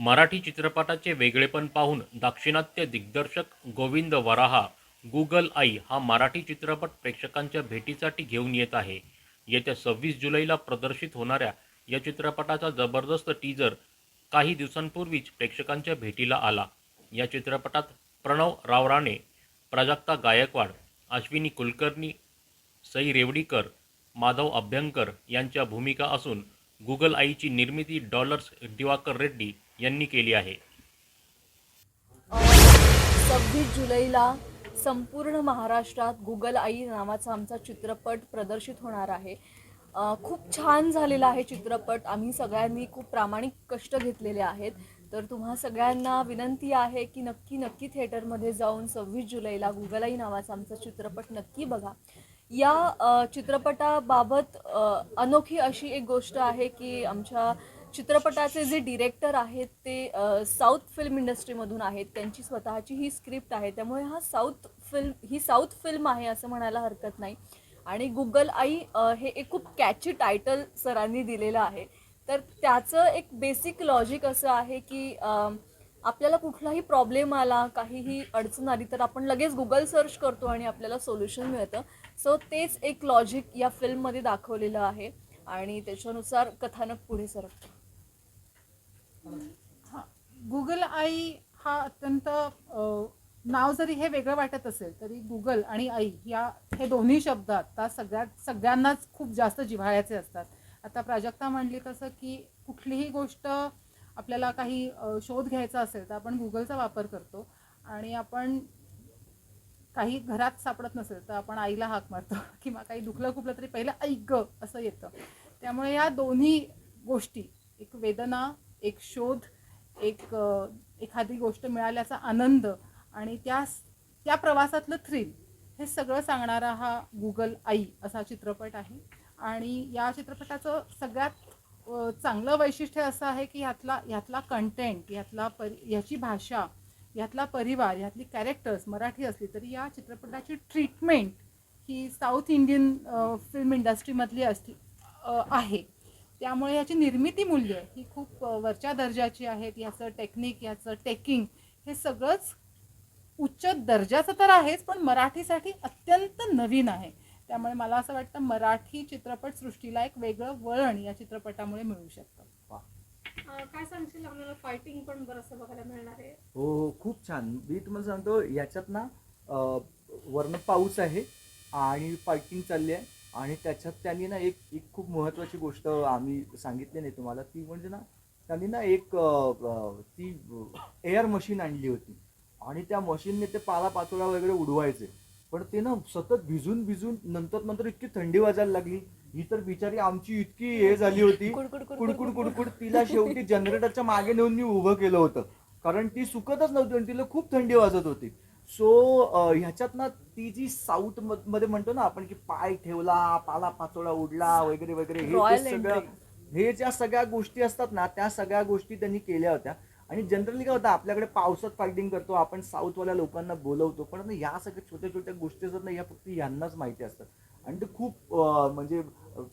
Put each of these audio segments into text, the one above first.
मराठी चित्रपटाचे वेगळेपण पाहून दाक्षिणात्य दिग्दर्शक गोविंद वराहा गुगल आई हा मराठी चित्रपट प्रेक्षकांच्या भेटीसाठी घेऊन येत आहे. येत्या सव्वीस जुलैला प्रदर्शित होणाऱ्या या चित्रपटाचा जबरदस्त टीजर काही दिवसांपूर्वीच प्रेक्षकांच्या भेटीला आला. या चित्रपटात प्रणव रावराणे प्राजक्ता गायकवाड अश्विनी कुलकर्णी सई रेवडीकर माधव अभ्यंकर यांच्या भूमिका असून गुगल आईची निर्मिती डॉलर्स दिवाकर रेड्डी यांनी केली आहे. सव्वीस जुलैला संपूर्ण महाराष्ट्रात गुगल आई नावाचा आमचा चित्रपट प्रदर्शित होणार आहे. खूप छान झालेला आहे चित्रपट. आम्ही सगळ्यांनी खूप प्रामाणिक कष्ट घेतलेले आहेत. तर तुम्हा सगळ्यांना विनंती आहे की नक्की नक्की थिएटरमध्ये जाऊन सव्वीस जुलैला गुगल आई नावाचा आमचा चित्रपट नक्की बघा. या चित्रपटाबाबत अनोखी अशी एक गोष्ट आहे की आमच्या चित्रपटाचे जे डिरेक्टर आहेत ते साऊथ फिल्म इंडस्ट्रीमधून आहेत. त्यांची स्वतःची ही स्क्रिप्ट आहे. त्यामुळे हा साऊथ फिल्म ही साऊथ फिल्म आहे असं म्हणायला हरकत नाही. आणि गुगल आई हे एक खूप कॅची टायटल सरांनी दिलेलं आहे. तर त्याचं एक बेसिक लॉजिक असं आहे की आपल्याला कुठलाही प्रॉब्लेम आला काहीही अडचण आली तर आपण लगेच गुगल सर्च करतो आणि आपल्याला सोल्युशन मिळतं. सो तेच एक लॉजिक या फिल्ममध्ये दाखवलेलं आहे. आणि त्याच्यानुसार कथानक पुढे सरकतं. हां गुगल आई हा अत्यंत नाव जरी हे वेगळं वाटत असेल तरी गुगल आणि आई या हे दोन्ही शब्द आता सगळ्यात सगळ्यांनाच खूप जास्त जिव्हाळ्याचे असतात. आता प्राजक्ता म्हणली तसं की कुठलीही गोष्ट आपल्याला काही शोध घ्यायचा असेल तर आपण गुगलचा वापर करतो. आणि आपण काही घरात सापडत नसेल तर आपण आईला हाक मारतो. किंवा काही दुखलं खुपलं तरी पहिलं ऐक असं येतं. त्यामुळे या दोन्ही गोष्टी एक वेदना एक शोध एक एखादी गोष्ट मिळाल्याचा आनंद आणि त्या त्या प्रवासातलं थ्रिल हे सगळं सांगणारा हा गुगल आई असा चित्रपट आहे. आणि या चित्रपटाचं सगळ्यात चांगलं वैशिष्ट्य असं आहे की ह्यातला ह्यातला कंटेंट ह्यातला परि ह्याची भाषा ह्यातला परिवार ह्यातली कॅरेक्टर्स मराठी असली तरी या चित्रपटाची ट्रीटमेंट ही साऊथ इंडियन फिल्म इंडस्ट्रीमधली असली आहे. त्यामुळे याची निर्मिती मूल्य ही खूप वरच्या दर्जाची आहेत. याचं टेक्निक याचं टेकिंग हे सगळंच उच्च दर्जाचं तर आहेच पण मराठीसाठी अत्यंत नवीन आहे. त्यामुळे मला असं वाटतं मराठी चित्रपटसृष्टीला एक वेगळं वळण या चित्रपटामुळे मिळू शकतं. काय सांगशील? आपल्याला फायटिंग पण बरंचसं बघायला मिळणार आहे. हो हो खूप छान. मी तुम्हाला सांगतो याच्यात ना अं, वरनं पाऊस आहे आणि फायटिंग चालली आहे. आणि त्याच्यात त्यांनी ना एक एक खूप महत्त्वाची गोष्ट आम्ही सांगितली नाही तुम्हाला. ती म्हणजे ना त्यांनी ना एक ती एअर मशीन आणली होती. आणि त्या मशीनने ते पाला पाचोळा वगैरे उडवायचे. पण ते ना सतत भिजून भिजून नंतर नंतर इतकी थंडी वाजायला लागली. ही तर बिचारी आमची इतकी हे झाली होती. कुडकुड कुडकुड तिला शेवटी जनरेटरच्या मागे नेऊन मी उभं केलं होतं. कारण ती सुकतच नव्हती आणि तिला खूप थंडी वाजत होती. सो ह्याच्यात ना ती जी साऊथमध्ये म्हणतो ना आपण की पाय ठेवला पाला पाचोळा उडला वगैरे वगैरे हे ते सगळं हे ज्या सगळ्या गोष्टी असतात ना त्या सगळ्या गोष्टी त्यांनी केल्या होत्या. आणि जनरली काय होतं आपल्याकडे पावसात फायटिंग करतो आपण साऊथवाल्या लोकांना बोलवतो. पण या सगळ्या छोट्या छोट्या गोष्टी असतात ना या फक्त यांनाच माहिती असतात आणि ते खूप म्हणजे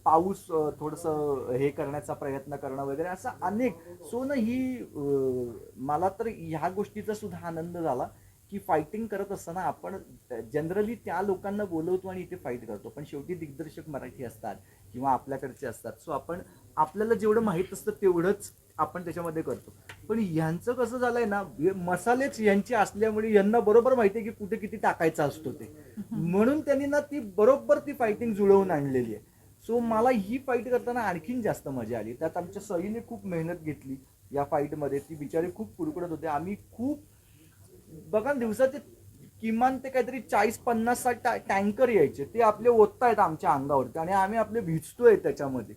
पाऊस थोडंसं हे करण्याचा प्रयत्न करणं वगैरे असं अनेक. सो ना ही मला तर ह्या गोष्टीचा सुद्धा आनंद झाला. की फायटिंग करत असताना आपण जनरली त्या लोकांना बोलवतो आणि इथे फाईट करतो. पण शेवटी दिग्दर्शक मराठी असतात किंवा आपल्याकडचे असतात. सो आपण आपल्याला जेवढं माहीत असतं तेवढंच आपण त्याच्यामध्ये करतो. पण यांचं कसं झालंय ना मसालेच यांचे असल्यामुळे यांना बरोबर माहिती आहे की कुठे किती टाकायचा असतो ते. म्हणून त्यांनी ना ती बरोबर ती फायटिंग जुळवून आणलेली आहे. सो मला ही फाईट करताना आणखीन जास्त मजा आली. त्यात आमच्या सईने खूप मेहनत घेतली या फाईटमध्ये ती बिचारी खूप कुडकुडत होते. आम्ही खूप बघा ना, दिवसाचे किमान ते काहीतरी चाळीस पन्नास साठ टा- टँकर यायचे. ते आपले ओततायत आमच्या अंगावरती आणि आम्ही आपले भिजतोय त्याच्यामध्ये.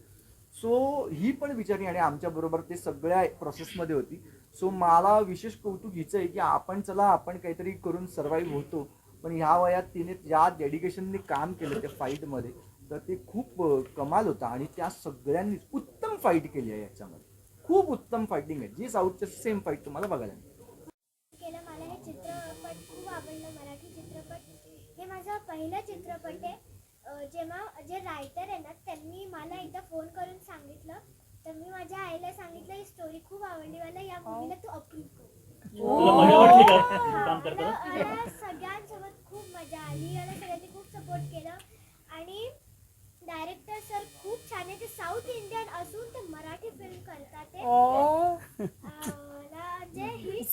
सो ही पण बिचारी आणि आमच्या बरोबर ते सगळ्या प्रोसेसमध्ये होती. सो मला विशेष कौतुक हिचं आहे की आपण चला आपण काहीतरी करून सर्वाईव्ह होतो. पण ह्या वयात तिने ज्या डेडिकेशनने काम केलं त्या फाईटमध्ये तर ते खूप अं, कमाल होता आणि त्या सगळ्यांनी उत्तम फाईट केली आहे याच्यामध्ये. खूप उत्तम फायटिंग आहे. जी साऊथच्या सेम फाईट तुम्हाला बघायला मिळेल. चित्रपट खूप आवडलं मराठी चित्रपट. हे माझा पहिला चित्रपट आहे. जेव्हा जे रायटर आहे ना त्यांनी मला एकदा फोन करून सांगितलं. तर मी माझ्या आईला सांगितलं ही स्टोरी खूप आवडली मला या मूवीला तू मला मला सगळ्यांसोबत खूप मजा आली. मला सगळ्यांनी खूप सपोर्ट केलं. आणि डायरेक्टर सर खूप छान आहे. ते साऊथ इंडियन असून ते मराठी फिल्म करतात ते. म्हणजे ही